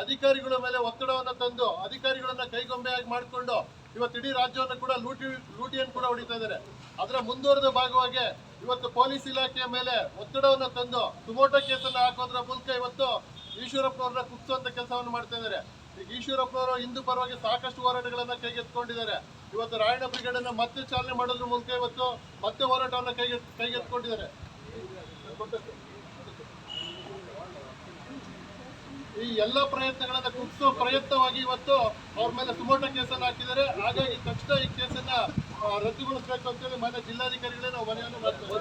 ಅಧಿಕಾರಿಗಳ ಮೇಲೆ ಒತ್ತಡವನ್ನ ತಂದು ಅಧಿಕಾರಿಗಳನ್ನ ಕೈಗೊಂಬೆಯಾಗಿ ಮಾಡಿಕೊಂಡು ಇವತ್ತು ಇಡೀ ರಾಜ್ಯವನ್ನು ಕೂಡ ಲೂಟಿ ಲೂಟಿಯನ್ನು ಕೂಡ ಹೊಡಿತಾ ಇದ್ದಾರೆ ಅದರ ಮುಂದುವರೆದ ಭಾಗವಾಗಿ ಇವತ್ತು ಪೊಲೀಸ್ ಇಲಾಖೆಯ ಮೇಲೆ ಒತ್ತಡವನ್ನ ತಂದು ಸುಮೋಟೋ ಕೇಸನ್ನ ಹಾಕೋದ್ರ ಮೂಲಕ ಇವತ್ತು ಈಶ್ವರಪ್ಪನವ್ರನ್ನ ಕುಗ್ಸುವಂತ ಕೆಲಸವನ್ನು ಮಾಡ್ತಾ ಇದ್ದಾರೆ ಈಗ ಈಶ್ವರಪ್ಪನವರು ಹಿಂದೂ ಪರವಾಗಿ ಸಾಕಷ್ಟು ಹೋರಾಟಗಳನ್ನ ಕೈಗೆತ್ತಿಕೊಂಡಿದ್ದಾರೆ. ಇವತ್ತು ರಾಯಣ್ಣ ಬ್ರಿಗೇಡ್ ಮತ್ತೆ ಚಾಲನೆ ಮಾಡೋದ್ರ ಮೂಲಕ ಇವತ್ತು ಮತ್ತೆ ಹೋರಾಟವನ್ನ ಕೈಗೆ ಕೈಗೆತ್ಕೊಂಡಿದ್ದಾರೆ ಈ ಎಲ್ಲ ಪ್ರಯತ್ನಗಳನ್ನ ಕುಗ್ಸೋ ಪ್ರಯತ್ನವಾಗಿ ಇವತ್ತು ಅವ್ರ ಮೇಲೆ ಸುಮೋಟ ಕೇಸನ್ನು ಹಾಕಿದ್ದಾರೆ. ಹಾಗಾಗಿ ತಕ್ಷಣ ಈ ಕೇಸನ್ನ ರದ್ದುಗೊಳಿಸಬೇಕು ಅಂತೇಳಿ ಮಾನ್ಯ ಜಿಲ್ಲಾಧಿಕಾರಿಗಳೇ ನಾವು ಮನೆಯನ್ನು ಮಾಡ್ತೇವೆ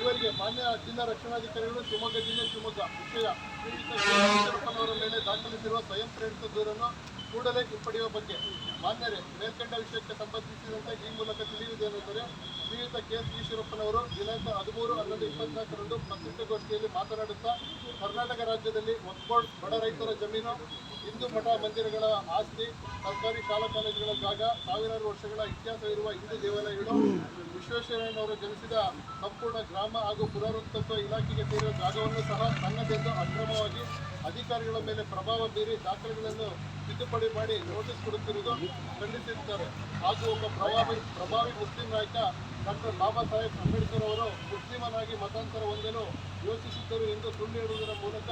ಇವರಿಗೆ ಮಾನ್ಯ ಜಿಲ್ಲಾ ರಕ್ಷಣಾಧಿಕಾರಿಗಳು ಶಿವಮೊಗ್ಗ ಜಿಲ್ಲೆ ಶಿವಮೊಗ್ಗ ವಿಷಯ ಪೀಡಿತರ ಮೇಲೆ ದಾಖಲಿಸಿರುವ ಸ್ವಯಂ ಪ್ರೇರಿತ ದೂರನ್ನು ಕೂಡಲೇ ಹಿಂಪಡೆಯುವ ಬಗ್ಗೆ ಮಾನ್ಯರೇ ಮೇಲ್ಕಂಡ ವಿಷಯಕ್ಕೆ ಸಂಬಂಧಿಸಿದಂತೆ ಈ ಮೂಲಕ ತಿಳಿಯುವುದೇನೆಂದರೆ ಶ್ರೀಯುತ ಕೆ ಎಸ್ ಈಶ್ವರಪ್ಪನವರು ದಿನಾಂಕ ಹದಿಮೂರು ಹನ್ನೊಂದು ಇಪ್ಪತ್ನಾಲ್ಕರಂದು ಪತ್ರಿಕಾಗೋಷ್ಠಿಯಲ್ಲಿ ಮಾತನಾಡುತ್ತಾ ಕರ್ನಾಟಕ ರಾಜ್ಯದಲ್ಲಿ ಒಕ್ಕೋಡ್ ಬಡ ರೈತರ ಜಮೀನು, ಹಿಂದೂ ಮಠ ಮಂದಿರಗಳ ಆಸ್ತಿ, ಸರ್ಕಾರಿ ಶಾಲಾ ಕಾಲೇಜುಗಳ ಜಾಗ, ಸಾವಿರಾರು ವರ್ಷಗಳ ಇತಿಹಾಸವಿರುವ ಹಿಂದೂ ದೇವಾಲಯಗಳು, ವಿಶ್ವೇಶ್ವರಯ್ಯನವರು ಜನಿಸಿದ ಸಂಪೂರ್ಣ ಗ್ರಾಮ ಹಾಗೂ ಪುರಾತತ್ವ ಇಲಾಖೆಗೆ ಸೇರಿದ ಜಾಗವನ್ನು ಸಹ ತನ್ನದೆಂದು ಅಕ್ರಮವಾಗಿ ಅಧಿಕಾರಿಗಳ ಮೇಲೆ ಪ್ರಭಾವ ಬೀರಿ ದಾಖಲೆಗಳನ್ನು ತಿದ್ದುಪಡಿ ಮಾಡಿ ನೋಟಿಸ್ ಕೊಡುತ್ತಿರುವುದು ಖಂಡಿಸಿದ್ದಾರೆ ಹಾಗೂ ಒಬ್ಬ ಪ್ರಭಾವಿ ಪ್ರಭಾವಿ ಮುಸ್ಲಿಂ ನಾಯಕ ಡಾಕ್ಟರ್ ಬಾಬಾ ಸಾಹೇಬ್ ಅಂಬೇಡ್ಕರ್ ಅವರು ಮುಸ್ಲಿಮನಾಗಿ ಮತಾಂತರ ಹೊಂದಲು ಯೋಚಿಸಿದ್ದರು ಎಂದು ಸುಳ್ಳು ಹೇಳುವುದರ ಮೂಲಕ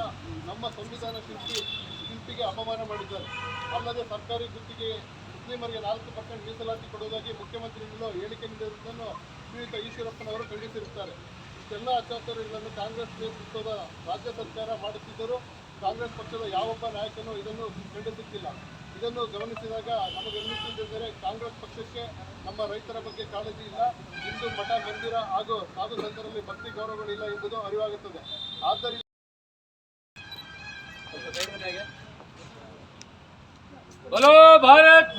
ನಮ್ಮ ಸಂವಿಧಾನ ಶಿಲ್ಪಿ ಶಿಲ್ಪಿಗೆ ಅಪಮಾನ ಮಾಡಿದ್ದಾರೆ. ಅಲ್ಲದೆ ಸರ್ಕಾರಿ ಗುತ್ತಿಗೆ ಮುಸ್ಲಿಮರಿಗೆ ನಾಲ್ಕು ಪರ್ಸೆಂಟ್ ಮೀಸಲಾತಿ ಕೊಡುವುದಾಗಿ ಮುಖ್ಯಮಂತ್ರಿಗಳು ಹೇಳಿಕೆ ನೀಡಿರುವುದನ್ನು ಶ್ರೀಯುತ ಈಶ್ವರಪ್ಪನವರು ಖಂಡಿಸಿರುತ್ತಾರೆ. ಇಷ್ಟೆಲ್ಲ ಅತ್ಯಾಚಾರಗಳನ್ನು ಕಾಂಗ್ರೆಸ್ ನೇತೃತ್ವದ ರಾಜ್ಯ ಸರ್ಕಾರ ಮಾಡುತ್ತಿದ್ದರೂ ಕಾಂಗ್ರೆಸ್ ಪಕ್ಷದ ಯಾವೊಬ್ಬ ನಾಯಕನೂ ಇದನ್ನು ಖಂಡಿಸುತ್ತಿಲ್ಲ ಇದನ್ನು ಗಮನಿಸಿದಾಗ ನಮಗೆ ಅನ್ನಿಸುತ್ತಿದ್ದರೆ ಕಾಂಗ್ರೆಸ್ ಪಕ್ಷಕ್ಕೆ ನಮ್ಮ ರೈತರ ಬಗ್ಗೆ ಕಾಳಜಿ ಇಲ್ಲ ಹಿಂದೂ ಮಠ ಮಂದಿರ ಹಾಗೂ ಸಾಧು ಸಂತರಲ್ಲಿ ಭಕ್ತಿ ಗೌರವಗಳಿಲ್ಲ ಎಂಬುದು ಅರಿವಾಗುತ್ತದೆ ಆದ್ದರಿಂದ ಭಾರತ್